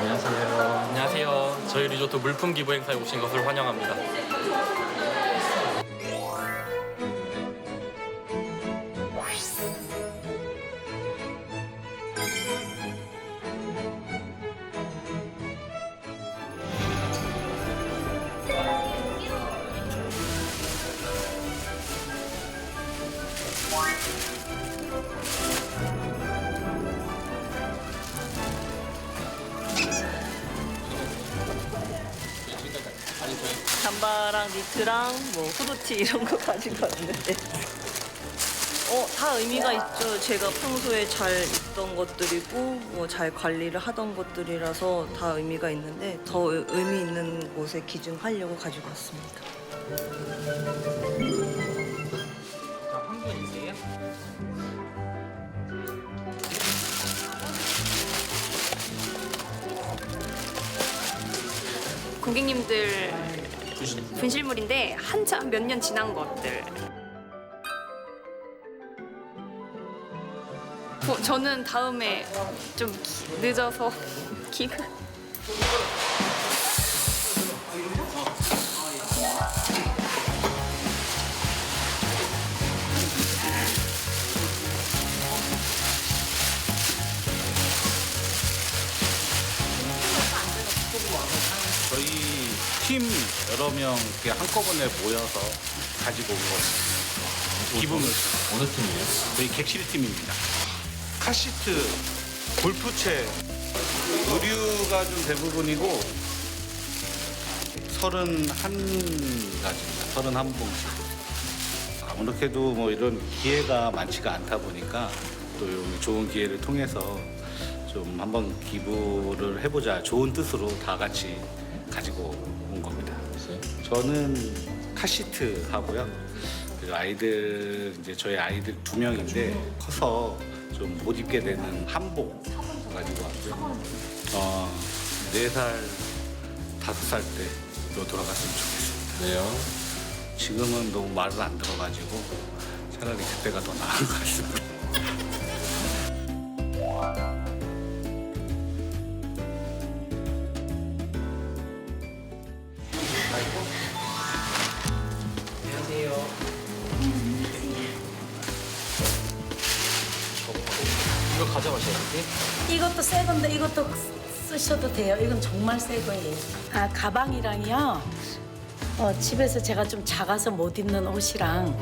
안녕하세요. 안녕하세요. 저희 리조트 물품 기부 행사에 오신 것을 환영합니다. 잠바랑 니트랑 뭐 후드티 이런 거 가지고 왔는데 어, 다 의미가 있죠. 제가 평소에 잘 입던 것들이고 뭐 잘 관리를 하던 것들이라서 다 의미가 있는데 더 의- 의미 있는 곳에 기증하려고 가지고 왔습니다. 한 분이세요? 고객님들 분실물인데 한참 몇 년 지난 것들. 부- 저는 다음에 좀 기- 늦어서 기가 여러 명 이렇게 한꺼번에 모여서 가지고 온 거예요. 기분 어느 팀이에요? 저희 객실 팀입니다. 카시트, 골프채, 의류가 좀 대부분이고 31가지입니다. 31봉씩. 아무렇게도 뭐 이런 기회가 많지가 않다 보니까 또이 좋은 기회를 통해서 좀 한번 기부를 해보자 좋은 뜻으로 다 같이 가지고. 저는 카시트 하고요. 그리고 아이들 이제 저희 아이들 두 명인데 커서 좀 못 입게 되는 한복 가지고 왔고요. 어, 네 살, 다섯 살 때로 돌아갔으면 좋겠습니다. 네요. 지금은 너무 말을 안 들어가지고 차라리 그때가 더 나은 것 같습니다. 가져가셔야지. 이것도 새 건데 이것도 쓰셔도 돼요. 이건 정말 새 거예요. 아 가방이랑요. 어, 집에서 제가 좀 작아서 못 입는 옷이랑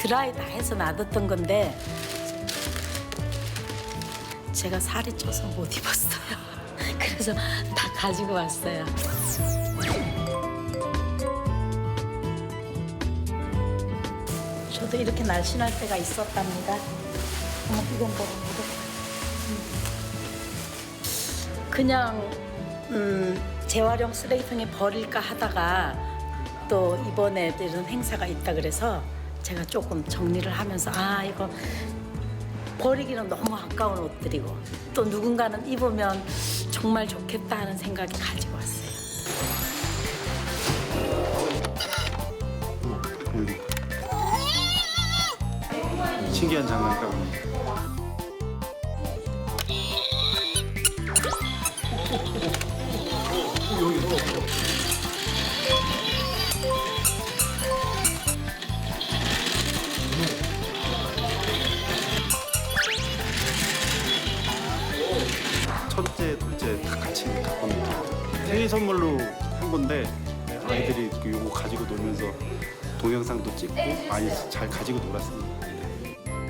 드라이 다 해서 놔뒀던 건데 제가 살이 쪄서 못 입었어요. 그래서 다 가지고 왔어요. 저도 이렇게 날씬할 때가 있었답니다. 어머, 이건 뭐 묻었 그냥 음, 재활용 쓰레기통에 버릴까 하다가 또 이번에 이런 행사가 있다 그래서 제가 조금 정리를 하면서 아 이거 버리기는 너무 아까운 옷들이고 또 누군가는 입으면 정말 좋겠다 하는 생각이 가지고 왔어요. 신기한 장난감. 첫째, 둘째 다 같이 갖고 놀요 생일 선물로 한 건데 아이들이 이거 가지고 놀면서 동영상도 찍고 많이 잘 가지고 놀았습니다.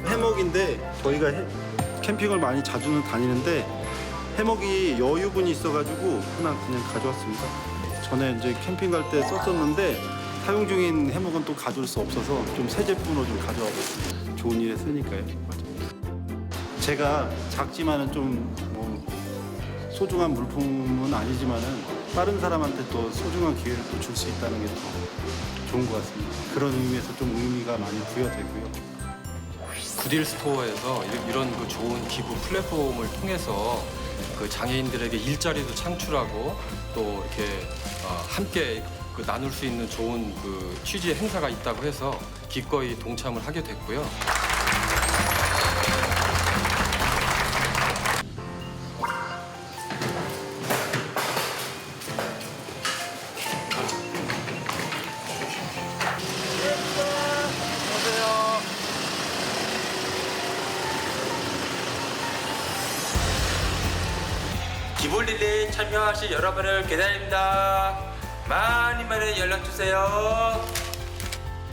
해먹인데 저희가 해- 캠핑을 많이 자주는 다니는데 해먹이 여유분이 있어가지고 하나 그냥 가져왔습니다. 전에 이제 캠핑 갈 때 썼었는데 사용 중인 해먹은 또 가져올 수 없어서 좀 새 제품으로 좀 가져와 봤습니다. 좋은 일에 쓰니까요. 제가 작지만은 좀뭐 소중한 물품은 아니지만은 다른 사람한테 또 소중한 기회를 또 줄 수 있다는 게 더 좋은 것 같습니다. 그런 의미에서 좀 의미가 많이 부여되고요. 구딜 스토어에서 이- 이런 그 좋은 기부 플랫폼을 통해서 그 장애인들에게 일자리도 창출하고 또 이렇게 어, 함께 그 나눌 수 있는 좋은 그 취지의 행사가 있다고 해서 기꺼이 동참을 하게 됐고요. 기블릴리 참여하실 여러분을 기다립니다. 많이 많이 연락 주세요.